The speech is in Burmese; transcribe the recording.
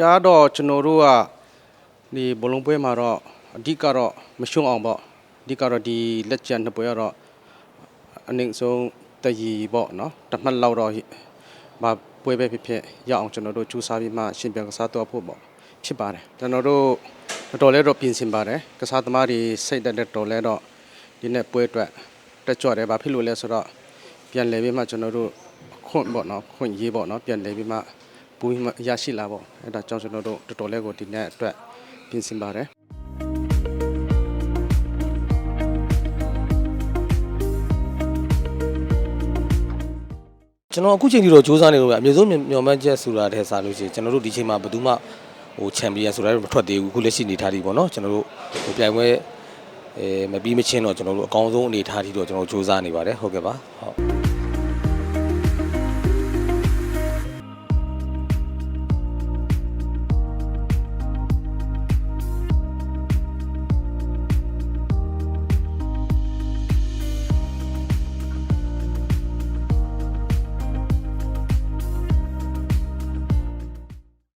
ဒါတော့ကျွန်တော်တို့ကဒီဘလုံးပွဲမှာတော့အဓိကတော့မရှုံအောင်ပေါ့အဓိကတော့ဒီလက်ကျန်နှစ်ပွဲကတော့အနည်းဆုံးတရီပေါ့နော်တစ်မှတ်လောက်တော့မပွဲပဲဖြစ်ဖြစ်ရအောင်ကျွန်တော်တို့ကြိုးစားပြီးမှရှင်ပြန်ကစားတော့ဖို့ပေါ့ဖြစ်ပါတယ်ကျွန်တော်တို့တော်တော်လေးတော့ပြင်ဆင်ပါတယ်ကစားသမားတွေစိတ်တက်တဲ့တော်လဲတော့ဒီနေ့ပွဲအတွက်တက်ကြွတယ်ဘာဖြစ်လို့လဲဆိုတော့ပြန်လဲပြီးမှကျွန်တော်တို့ခွန့်ပေါ့နော်ခွန့်ရေးပေါ့နော်ပြန်လဲပြီးမှ ပူပြီးမှရရှိလာပေါ့အဲ့ဒါကြောင့်ကျွန်တော်တို့တော်တော်လေးကိုဒီနေ့အတွက်ပြင်ဆင်ပါတယ်ကျွန်တော်အခုချိန်ထိတော့စူးစမ်းနေလို့ပဲအမြင့်ဆုံးမျှော်မှန်းချက်ဆိုတာတည်းစားလို့ရှိရင်ကျွန်တော်တို့ဒီချိန်မှာဘယ်သူမှဟိုချန်ပီယံဆိုတာတော့မထွက်သေးဘူးအခုလက်ရှိနေထားသည်ပေါ့နော်ကျွန်တော်တို့ဟိုပြိုင်ပွဲအဲမပြီးမချင်းတော့ကျွန်တော်တို့အကောင်းဆုံးအနေထားထိတော့ကျွန်တော်စူးစမ်းနေပါတယ်ဟုတ်ကဲ့ပါဟုတ်